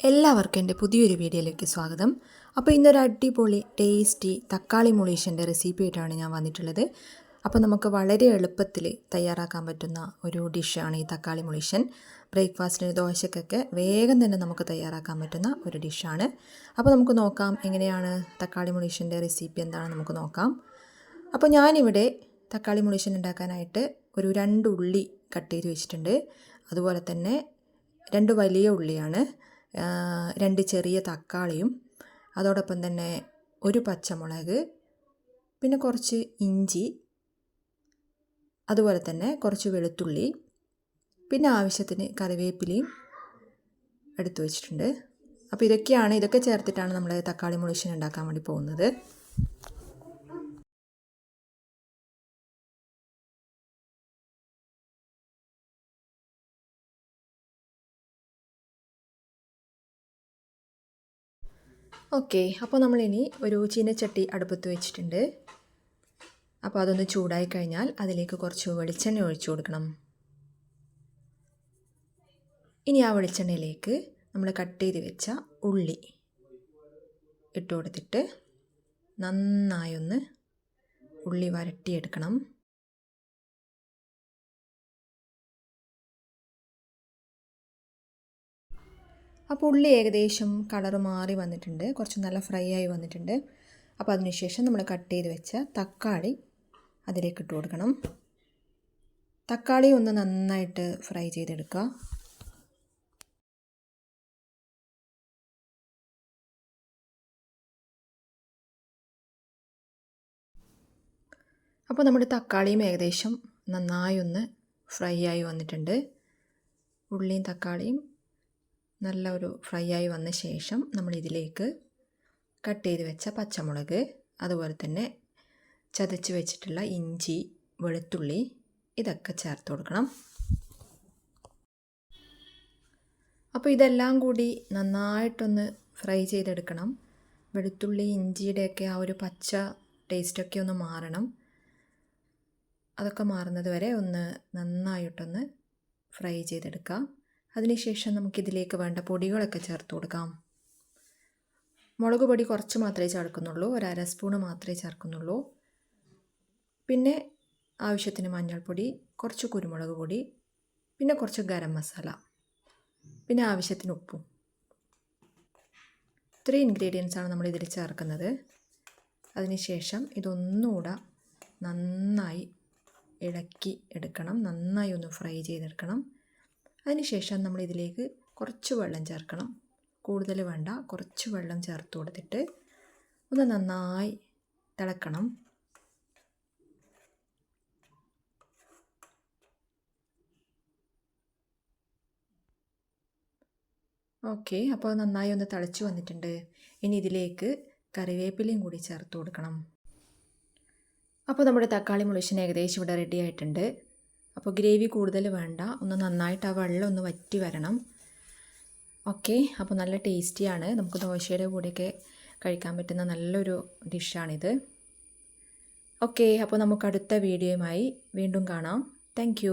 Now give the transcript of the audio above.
എല്ലാവർക്കും എന്റെ പുതിയൊരു വീഡിയോയിലേക്ക് സ്വാഗതം. അപ്പോൾ ഇന്നൊരു അടിപൊളി ടേസ്റ്റി തക്കാളി മുളീഷന്റെ റെസിപ്പി ആയിട്ടാണ് ഞാൻ വന്നിട്ടുള്ളത്. അപ്പോൾ നമുക്ക് വളരെ എളുപ്പത്തിൽ തയ്യാറാക്കാൻ പറ്റുന്ന ഒരു ഡിഷാണ് ഈ തക്കാളി മുളീഷൻ ബ്രേക്ക്ഫാസ്റ്റിന് ദോശക്കൊക്കെ വേഗം തന്നെ നമുക്ക് തയ്യാറാക്കാൻ പറ്റുന്ന ഒരു ഡിഷാണ് അപ്പോൾ നമുക്ക് നോക്കാം എങ്ങനെയാണ് തക്കാളി മുളീഷന്റെ റെസിപ്പി എന്താണെന്ന് നമുക്ക് നോക്കാം. അപ്പോൾ ഞാനിവിടെ തക്കാളി മുളീഷൻ ഉണ്ടാക്കാനായിട്ട് ഒരു രണ്ട് ഉള്ളി കട്ട് ചെയ്ത് വെച്ചിട്ടുണ്ട്. അതുപോലെ തന്നെ രണ്ട് വലിയ ഉള്ളിയാണ്. രണ്ട് ചെറിയ തക്കാളിയും അതോടൊപ്പം തന്നെ ഒരു പച്ചമുളക് പിന്നെ കുറച്ച് ഇഞ്ചി അതുപോലെ തന്നെ കുറച്ച് വെളുത്തുള്ളി പിന്നെ ആവശ്യത്തിന് കറിവേപ്പിലയും എടുത്തു വച്ചിട്ടുണ്ട്. അപ്പോൾ ഇതൊക്കെയാണ് ഇതൊക്കെ ചേർത്തിട്ടാണ് നമ്മൾ തക്കാളി മുളിഷൻ ഉണ്ടാക്കാൻ വേണ്ടി പോകുന്നത്. ഓക്കെ അപ്പോൾ നമ്മളിനി ഒരു ചീനച്ചട്ടി അടുപ്പത്ത് വെച്ചിട്ടുണ്ട്. അപ്പോൾ അതൊന്ന് ചൂടായി കഴിഞ്ഞാൽ അതിലേക്ക് കുറച്ച് വെളിച്ചെണ്ണ ഒഴിച്ചു കൊടുക്കണം. ഇനി ആ വെളിച്ചെണ്ണയിലേക്ക് നമ്മൾ കട്ട് ചെയ്ത് വെച്ച ഉള്ളി ഇട്ട് കൊടുത്തിട്ട് നന്നായി ഒന്ന് ഉള്ളി വരട്ടിയെടുക്കണം. അപ്പോൾ ഉള്ളി ഏകദേശം കളർ മാറി വന്നിട്ടുണ്ട്. കുറച്ച് നല്ല ഫ്രൈ ആയി വന്നിട്ടുണ്ട്. അപ്പോൾ അതിനുശേഷം നമ്മൾ കട്ട് ചെയ്ത് വെച്ച തക്കാളി അതിലേക്ക് ഇട്ട് കൊടുക്കണം. തക്കാളി ഒന്ന് നന്നായിട്ട് ഫ്രൈ ചെയ്തെടുക്കുക. അപ്പോൾ നമ്മുടെ തക്കാളിയും ഏകദേശം നന്നായി ഒന്ന് ഫ്രൈ ആയി വന്നിട്ടുണ്ട്. ഉള്ളിയും തക്കാളിയും നല്ല ഒരു ഫ്രൈ ആയി വന്ന ശേഷം നമ്മൾ ഇതിലേക്ക് കട്ട് ചെയ്ത് വെച്ച പച്ചമുളക് അതുപോലെ തന്നെ ചതച്ച് വെച്ചിട്ടുള്ള ഇഞ്ചി വെളുത്തുള്ളി ഇതൊക്കെ ചേർത്ത് കൊടുക്കണം. അപ്പോൾ ഇതെല്ലാം കൂടി നന്നായിട്ടൊന്ന് ഫ്രൈ ചെയ്തെടുക്കണം. വെളുത്തുള്ളി ഇഞ്ചിയുടെയൊക്കെ ആ ഒരു പച്ച ടേസ്റ്റൊക്കെ ഒന്ന് മാറണം. അതൊക്കെ മാറുന്നത് വരെ ഒന്ന് നന്നായിട്ടൊന്ന് ഫ്രൈ ചെയ്തെടുക്കാം. അതിനുശേഷം നമുക്കിതിലേക്ക് വേണ്ട പൊടികളൊക്കെ ചേർത്ത് കൊടുക്കാം. മുളക് പൊടി കുറച്ച് മാത്രമേ ചേർക്കുന്നുള്ളൂ. ഒരു അര സ്പൂണ് മാത്രമേ ചേർക്കുന്നുള്ളൂ. പിന്നെ ആവശ്യത്തിന് മഞ്ഞൾപ്പൊടി കുറച്ച് കുരുമുളക് പൊടി പിന്നെ കുറച്ച് ഗരം മസാല പിന്നെ ആവശ്യത്തിന് ഉപ്പും. ഇത്രയും ഇൻഗ്രീഡിയൻസ് ആണ് നമ്മൾ ഇതിൽ ചേർക്കുന്നത്. അതിനുശേഷം ഇതൊന്നുകൂടെ നന്നായി ഇളക്കി എടുക്കണം. നന്നായി ഒന്ന് ഫ്രൈ ചെയ്തെടുക്കണം. അതിനുശേഷം നമ്മൾ ഇതിലേക്ക് കുറച്ച് വെള്ളം ചേർക്കണം. കൂടുതൽ വേണ്ട കുറച്ച് വെള്ളം ചേർത്ത് കൊടുത്തിട്ട് ഒന്ന് നന്നായി തിളക്കണം. ഓക്കെ അപ്പോൾ നന്നായി ഒന്ന് തിളച്ച് വന്നിട്ടുണ്ട്. ഇനി ഇതിലേക്ക് കറിവേപ്പിലയും കൂടി ചേർത്ത് കൊടുക്കണം. അപ്പോൾ നമ്മുടെ തക്കാളി മുളിച്ചിന് ഏകദേശം ഇവിടെ റെഡി ആയിട്ടുണ്ട്. അപ്പോൾ ഗ്രേവി കൂടുതൽ വേണ്ട. ഒന്ന് നന്നായിട്ട് ആ വെള്ളം ഒന്ന് വറ്റി വരണം. ഓക്കെ. അപ്പോൾ നല്ല ടേസ്റ്റിയാണ്. നമുക്ക് ദോശയുടെ കൂടെയൊക്കെ കഴിക്കാൻ പറ്റുന്ന നല്ലൊരു ഡിഷാണിത്. ഓക്കെ. അപ്പോൾ നമുക്ക് അടുത്ത വീഡിയോയുമായി വീണ്ടും കാണാം. താങ്ക്